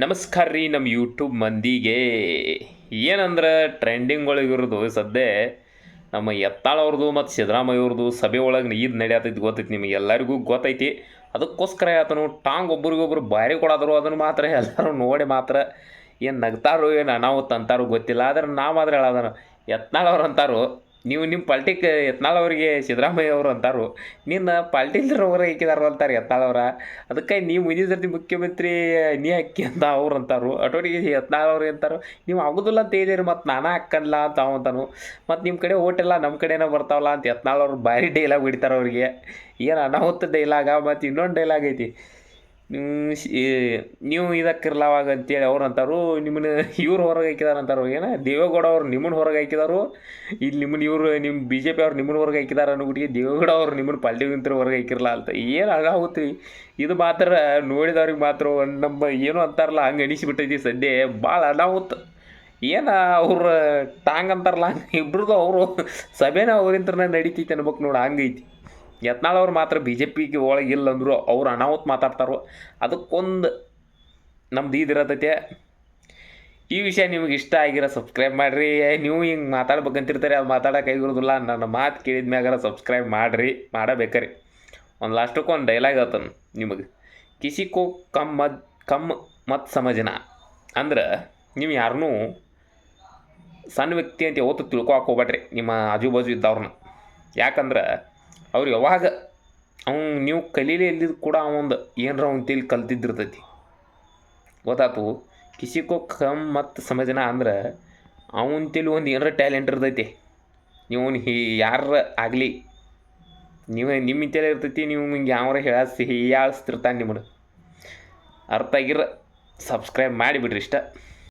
ನಮಸ್ಕಾರ ರೀ ನಮ್ಮ ಯೂಟ್ಯೂಬ್ ಮಂದಿಗೆ. ಏನಂದ್ರೆ ಟ್ರೆಂಡಿಂಗ್ ಒಳಗಿರೋದು ಸದ್ಯ ನಮ್ಮ ಎತ್ತಾಳವ್ರದ್ದು ಮತ್ತು ಸಿದ್ದರಾಮಯ್ಯವ್ರದ್ದು ಸಭೆ ಒಳಗೆ ಇದು ನಡೆಯತೈತಿ ಗೊತ್ತೈತಿ ನಿಮಗೆ ಎಲ್ಲರಿಗೂ ಗೊತ್ತೈತಿ. ಅದಕ್ಕೋಸ್ಕರ ಆತನು ಟಾಂಗ್ ಒಬ್ರಿಗೊಬ್ರು ಬಾರಿ ಕೊಡೋದ್ರು ಅದನ್ನು ಮಾತ್ರ ಎಲ್ಲರೂ ನೋಡಿ ಮಾತ್ರ ಏನು ನಗ್ತಾರೋ ಏನು ಅನಾಹುತ ಅಂತಾರೋ ಗೊತ್ತಿಲ್ಲ. ಆದ್ರೆ ನಾ ಮಾತ್ರ ಹೇಳೋದನ್ನು ಎತ್ನಾಳವ್ರು ಅಂತಾರೋ ನೀವು ನಿಮ್ಮ ಪಾಲ್ಟಿಕ್ ಯತ್ನಾಳ್ ಅವರಿಗೆ ಸಿದ್ದರಾಮಯ್ಯ ಅವರು ಅಂತಾರು. ನಿನ್ನ ಪಾಲ್ಟಿಲ್ರವ್ರ ಹಾಕಿದಾರು ಅಂತಾರೆ ಯತ್ನಾಳ್ ಅವರ. ಅದಕ್ಕೆ ನೀವು ಮುಂದಿನ ಮುಖ್ಯಮಂತ್ರಿ, ನೀ ಅಕ್ಕಿ ಅಂತ ಅವ್ರು ಅಂತಾರು. ಅಟೋಟಿಗೆ ಯತ್ನಾಳ್ ಅವ್ರಿಗೆ ಅಂತಾರು. ನೀವು ಆಗೋದಿಲ್ಲ ಅಂತ ಹೇಳಿರಿ ಮತ್ತು ನಾನೇ ಅಕ್ಕಲ್ಲ ಅಂತ ಅವ ಮತ್ತು ನಿಮ್ಮ ಕಡೆ ಓಟೆಲ್ಲ ನಮ್ಮ ಕಡೆನೇ ಬರ್ತಾವಲ್ಲ ಅಂತ ಯತ್ನಾಳ್ ಅವ್ರು ಭಾರಿ ಡೈಲಾಗ್ ಬಿಡ್ತಾರೆ ಅವ್ರಿಗೆ. ಏನು ಅನಾಹುತ ಡೈಲಾಗ ಮತ್ತು ಇನ್ನೊಂದು ಡೈಲಾಗ್ ಐತಿ. ಈ ನೀವು ಇದಕ್ಕಿರ್ಲಾವಾಗ ಅಂತೇಳಿ ಅವ್ರು ಅಂತಾರು, ನಿಮ್ಮನ್ನ ಇವ್ರು ಹೊರಗೆ ಹಾಕಿದಾರೆ ಅಂತಾರು. ಏನ, ದೇವೇಗೌಡ ಅವ್ರು ನಿಮ್ಮನ್ನ ಹೊರಗೆ ಹಾಕಿದಾರು? ಇಲ್ಲಿ ನಿಮ್ಮನ್ನ ಇವರು ನಿಮ್ಮ ಬಿ ಜೆ ಪಿ ಅವ್ರು ನಿಮ್ಮನ್ನ ಹೊರಗೆ ಹಾಕಿದಾರೆ ಅನ್ನೋಬಿಟ್ಟಿಗೆ ದೇವೇಗೌಡ ಅವ್ರು ನಿಮ್ಮನ್ನ ಪಲ್ಟಿ ನಿಂತರು ಹೊರಗೆ ಹಾಕಿರಲ್ಲ ಅಂತ. ಏನು ಆಗುತ್ತೆ ಇದು ಮಾತ್ರ ನೋಡಿದವ್ರಿಗೆ ಮಾತ್ರ ನಮ್ಮ ಏನು ಅಂತಾರಲ್ಲ, ಹಂಗೆ ಅನಿಸಿಬಿಟ್ಟೈತಿ ಸದ್ಯ. ಭಾಳ ಅನಾಹುತ. ಏನು ಅವ್ರ ಟಾಂಗ್ ಅಂತಾರಲ್ಲ, ಹಂಗೆ ಇಬ್ರದ್ದು ಅವರು ಸಭೆನ ಅವ್ರಿಂತ ನಡೀತೈತೆ ಅನ್ಬೇಕು ನೋಡಿ, ಹಂಗೈತಿ. ಯತ್ನಾಳ್ ಅವ್ರು ಮಾತ್ರ ಬಿ ಜೆ ಪಿಗೆ ಒಳಗೆ ಇಲ್ಲ ಅಂದರು ಅವ್ರು ಅನಾಹುತ ಮಾತಾಡ್ತಾರೋ? ಅದಕ್ಕೊಂದು ನಮ್ದು ಇದಿರತೈತೆ ಈ ವಿಷಯ ನಿಮಗೆ ಇಷ್ಟ ಆಗಿರೋ ಸಬ್ಸ್ಕ್ರೈಬ್ ಮಾಡಿರಿ. ನೀವು ಹಿಂಗೆ ಮಾತಾಡ್ಬೇಕಂತಿರ್ತಾರೆ, ಅದು ಮಾತಾಡೋಕೆ ಆಗಿರೋದಿಲ್ಲ ನನ್ನ ಮಾತು ಕೇಳಿದ ಮ್ಯಾಗಾರ ಸಬ್ಸ್ಕ್ರೈಬ್ ಮಾಡಿರಿ, ಮಾಡಬೇಕ್ರಿ. ಒಂದು ಲಾಸ್ಟಕ್ಕೆ ಒಂದು ಡೈಲಾಗ್ ಆತನು ನಿಮಗೆ. ಕಿಸಿ ಕೋ ಕಮ್ ಮದ್, ಕಮ್ ಮತ್ ಸಮಜನ. ಅಂದ್ರೆ ನೀವು ಯಾರನ್ನೂ ಸಣ್ಣ ವ್ಯಕ್ತಿ ಅಂತ ಯಾವತ್ತು ತಿಳ್ಕೊಳಕ್ಕೆ ಹೋಗ್ಬೇಡ್ರಿ ನಿಮ್ಮ ಆಜು ಬಾಜು ಇದ್ದವ್ರನ್ನ. ಯಾಕಂದ್ರೆ ಅವ್ರು ಯಾವಾಗ ಅವ್ನು ನೀವು ಕಲೀಲೇ ಇಲ್ಲಿದ್ದು ಕೂಡ ಅವಂದು ಏನರ ಅವ್ನ ತಿಳಿ ಕಲ್ತಿದ್ದಿರ್ತೈತಿ. ಗೊತ್ತಾತು. ಕಿಸಿಕೋ ಕಮ್ ಮತ್ತು ಸಮಜನ ಅಂದ್ರೆ ಅವನ ತಿಳಿ ಒಂದು ಏನರ ಟ್ಯಾಲೆಂಟ್ ಇರ್ತೈತಿ. ನೀವು ಹಿ ಯಾರ ಆಗಲಿ. ನೀವೇ ನಿಮ್ಮ ತಲೆ ಇರ್ತೈತಿ, ನೀವು ಹಿಂಗೆ ಯಾವ್ರ ಹೇಳಿ ಹೀಯಾಳಿಸ್ತಿರ್ತಾನೆ ನಿಮ್ಮನ್ನು. ಅರ್ಥ ಆಗಿರ, ಸಬ್ಸ್ಕ್ರೈಬ್ ಮಾಡಿಬಿಡ್ರಿ ಇಷ್ಟ.